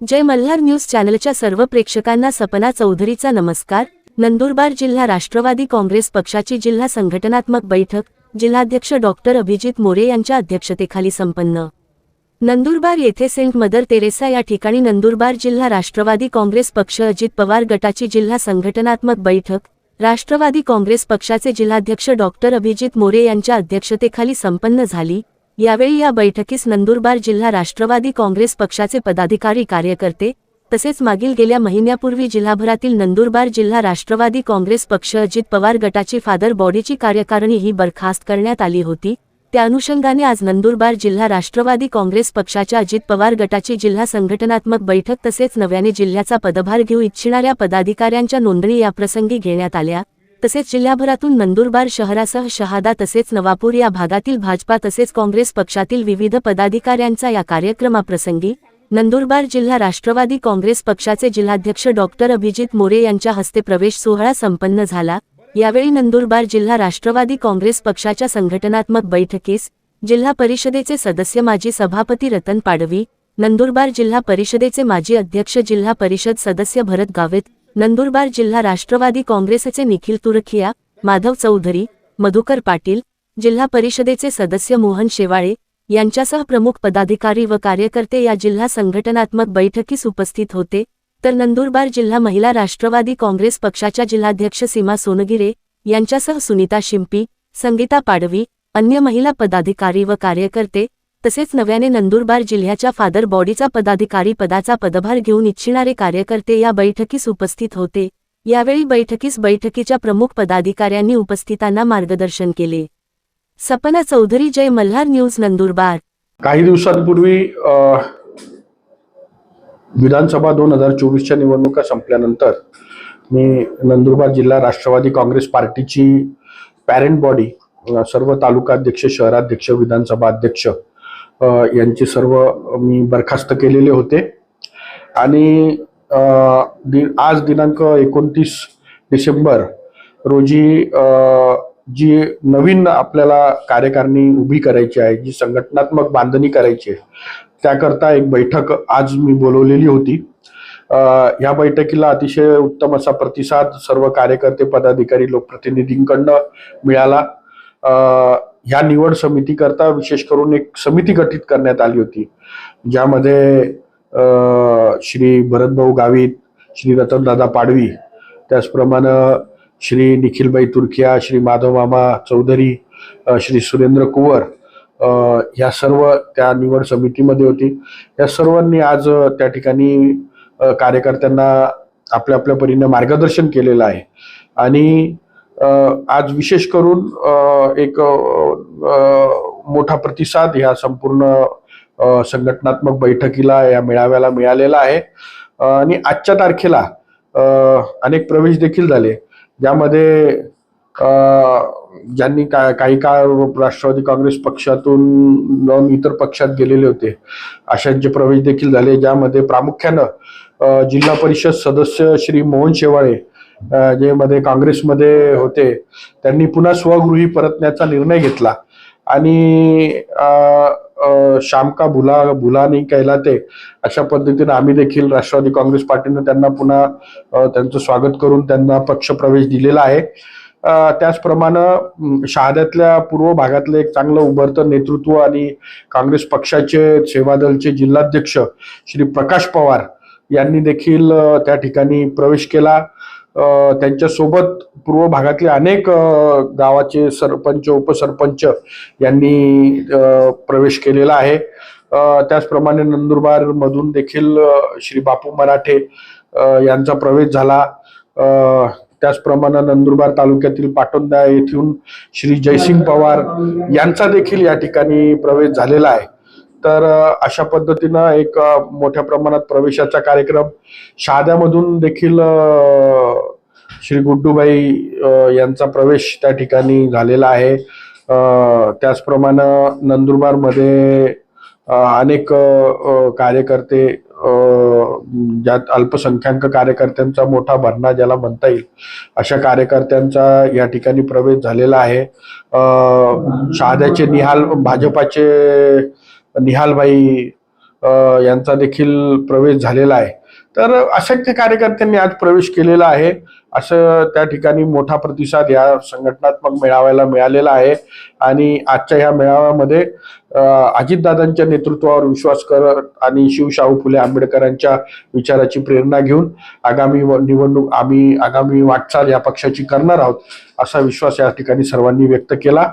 जय Malhar news चॅनलच्या सर्व प्रेक्षकांना सपना चौधरीचा नमस्कार. नंदुरबार जिल्हा राष्ट्रवादी काँग्रेस पक्षाची जिल्हा संघटनात्मक बैठक जिल्हाध्यक्ष डॉक्टर अभिजित मोरे यांच्या अध्यक्षतेखाली संपन्न. नंदुरबार येथे सेंट मदर तेरेसा या ठिकाणी नंदुरबार जिल्हा राष्ट्रवादी काँग्रेस पक्ष अजित पवार गटाची जिल्हा संघटनात्मक बैठक राष्ट्रवादी काँग्रेस पक्षाचे जिल्हाध्यक्ष डॉक्टर अभिजित मोरे यांच्या अध्यक्षतेखाली संपन्न झाली. यावेळी या बैठकीस नंदुरबार जिल्हा राष्ट्रवादी काँग्रेस पक्षाचे पदाधिकारी कार्यकर्ते तसेच मागील गेल्या महिन्यापूर्वी जिल्हाभरातील नंदुरबार जिल्हा राष्ट्रवादी काँग्रेस पक्ष अजित पवार गटाची फादर बॉडीची कार्यकारिणी ही बरखास्त करण्यात आली होती. त्या अनुषंगाने आज नंदुरबार जिल्हा राष्ट्रवादी काँग्रेस पक्षाच्या अजित पवार गटाची जिल्हा संघटनात्मक बैठक तसेच नव्याने जिल्ह्याचा पदभार घेऊ इच्छिणाऱ्या पदाधिकाऱ्यांच्या नोंदणी याप्रसंगी घेण्यात आल्या. तसेच जिल्ह्याभरातून नंदुरबार शहरासह शहादा तसेच नवापूर या भागातील भाजपा तसेच काँग्रेस पक्षातील विविध पदाधिकाऱ्यांचा या कार्यक्रमाप्रसंगी नंदुरबार जिल्हा राष्ट्रवादी काँग्रेस पक्षाचे जिल्हाध्यक्ष डॉक्टर अभिजित मोरे यांच्या हस्ते प्रवेश सोहळा संपन्न झाला. यावेळी नंदुरबार जिल्हा राष्ट्रवादी काँग्रेस पक्षाच्या संघटनात्मक बैठकीस जिल्हा परिषदेचे सदस्य माजी सभापती रतन पाडवी नंदुरबार जिल्हा परिषदेचे माजी अध्यक्ष जिल्हा परिषद सदस्य भरत गावित नंदुरबार जिल्हा राष्ट्रवादी काँग्रेसचे निखिल तुरखिया माधव चौधरी मधुकर पाटील जिल्हा परिषदेचे सदस्य मोहन शेवाळे यांच्यासह प्रमुख पदाधिकारी व कार्यकर्ते या जिल्हा संघटनात्मक बैठकीस उपस्थित होते. तर नंदुरबार जिल्हा महिला राष्ट्रवादी काँग्रेस पक्षाच्या जिल्हाध्यक्ष सीमा सोनगिरे यांच्यासह सुनीता शिंपी संगीता पाडवी अन्य महिला पदाधिकारी व कार्यकर्ते तसेच नव्याने नंदुरबार जिल्ह्याच्या फादर बॉडीचा पदाधिकारी पदाचा पदभार घेऊन इच्छिणारे कार्यकर्ते या बैठकीस उपस्थित होते. यावेळी बैठकीस बैठकीच्या प्रमुख पदाधिकाऱ्यांनी उपस्थितांना मार्गदर्शन केले. सपना चौधरी जय मल्हार न्यूज नंदुरबार. काही दिवसांपूर्वी विधानसभा दोन हजार चोवीसच्या निवडणुका संपल्यानंतर मी नंदुरबार जिल्हा राष्ट्रवादी काँग्रेस पार्टीची पॅरेंट बॉडी सर्व तालुकाध्यक्ष शहराध्यक्ष विधानसभा अध्यक्ष यांचे सर्व मी बरखास्त केलेले होते. आणि दि- आज दिनांक एकोणतीस डिसेंबर रोजी जी नवीन आपल्याला कार्यकारिणी उभी करायची आहे जी संघटनात्मक बांधणी करायची आहे त्याकरता एक बैठक आज मी बोलवलेली होती. ह्या बैठकीला अतिशय उत्तम असा प्रतिसाद सर्व कार्यकर्ते पदाधिकारी लोकप्रतिनिधींकडनं मिळाला. ह्या निवड समितीकरता विशेष करून एक समिती गठीत करण्यात आली होती ज्यामध्ये श्री भरतभाऊ गावित श्री रतनदादा पाडवी त्याचप्रमाणे श्री निखिलबाई तुर्किया श्री माधव मामा चौधरी श्री सुरेंद्र कुवर ह्या सर्व त्या निवड समितीमध्ये होती. या सर्वांनी आज त्या ठिकाणी कार्यकर्त्यांना आपल्या आपल्या परीने मार्गदर्शन केलेलं आहे. आणि आज विशेष करून एक मोठा प्रतिसाद ह्या संपूर्ण संघटनात्मक बैठकीला या मेळाव्याला मिळालेला आहे. आणि आजच्या तारखेला अनेक प्रवेश देखील झाले. ज्यामध्ये ज्यांनी का काही काळ राष्ट्रवादी काँग्रेस पक्षातून जाऊन इतर पक्षात गेलेले होते अशांचे प्रवेश देखील झाले. ज्यामध्ये प्रामुख्यानं जिल्हा परिषद सदस्य श्री मोहन शेवाळे जे मध्ये काँग्रेसमध्ये होते त्यांनी पुन्हा स्वगृही परतण्याचा निर्णय घेतला. आणि शामका श्यामका भुला भुलानी कैलाते ते अशा पद्धतीने आम्ही देखील राष्ट्रवादी काँग्रेस पार्टीनं त्यांना पुन्हा त्यांचं स्वागत करून त्यांना पक्षप्रवेश दिलेला आहे. त्याचप्रमाणे शहाद्यातल्या पूर्व भागातलं एक चांगलं उभरतं नेतृत्व आणि काँग्रेस पक्षाचे सेवादलचे जिल्हाध्यक्ष श्री प्रकाश पवार यांनी देखील त्या ठिकाणी प्रवेश केला. त्यांच्यासोबत पूर्व भागातले अनेक गावाचे सरपंच उपसरपंच यांनी प्रवेश केलेला आहे. त्याचप्रमाणे नंदुरबार मधून देखील श्री बापू मराठे यांचा प्रवेश झाला. त्याचप्रमाणे नंदुरबार तालुक्यातील पाटोंदा येथून श्री जयसिंग पवार यांचा देखील या ठिकाणी प्रवेश झालेला आहे. तर अशा पद्धतीनं एक मोठ्या प्रमाणात प्रवेशाचा कार्यक्रम शहाद्यामधून देखील श्री गुड्डूबाई यांचा प्रवेश त्या ठिकाणी झालेला आहे. त्याचप्रमाणे नंदुरबारमध्ये अनेक कार्यकर्ते ज्यात अल्पसंख्याक कार्यकर्त्यांचा मोठा भरणा ज्याला म्हणता येईल अशा कार्यकर्त्यांचा या ठिकाणी प्रवेश झालेला आहे. शाद्याचे शहाद्याचे निहाल भाजपाचे निहालबाई यांचा देखील प्रवेश झालेला आहे. तर असंख्य कार्यकर्त्यांनी आज प्रवेश केलेला आहे. असं त्या ठिकाणी मोठा प्रतिसाद या संघटनात्मक मेळाव्याला मिळालेला आहे. आणि आजच्या या मेळाव्यामध्ये अजितदादांच्या नेतृत्वावर विश्वास करत आणि शिवशाहू फुले आंबेडकरांच्या विचाराची प्रेरणा घेऊन आगामी व- निवडणूक आम्ही आगामी वाटचाल या पक्षाची करणार आहोत असा विश्वास या ठिकाणी सर्वांनी व्यक्त केला.